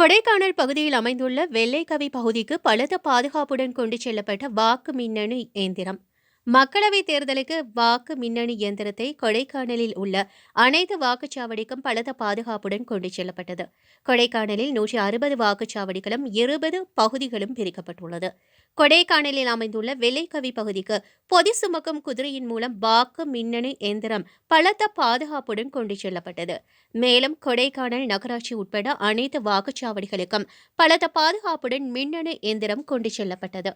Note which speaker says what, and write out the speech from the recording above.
Speaker 1: கொடைக்கானல் பகுதியில் அமைந்துள்ள வெள்ளைக்கவி பகுதிக்கு பலத்த பாதுகாப்புடன் கொண்டு செல்லப்பட்ட வாக்கு மின்னணு இயந்திரம். மக்களவைத் தேர்தலுக்கு வாக்கு மின்னணு இயந்திரத்தை கொடைக்கானலில் உள்ள அனைத்து வாக்குச்சாவடிக்கும் பலத்த பாதுகாப்புடன் கொண்டு செல்லப்பட்டது. கொடைக்கானலில் நூற்றி அறுபது வாக்குச்சாவடிகளும் இருபது பகுதிகளும் பிரிக்கப்பட்டுள்ளது. கொடைக்கானலில் அமைந்துள்ள வெள்ளைக்கவி பகுதிக்கு பொதி சுமக்கும் குதிரையின் மூலம் வாக்கு மின்னணு எந்திரம் பலத்த பாதுகாப்புடன் கொண்டு செல்லப்பட்டது. மேலும் கொடைக்கானல் நகராட்சி உட்பட அனைத்து வாக்குச்சாவடிகளுக்கும் பலத்த பாதுகாப்புடன் மின்னணு எந்திரம் கொண்டு செல்லப்பட்டது.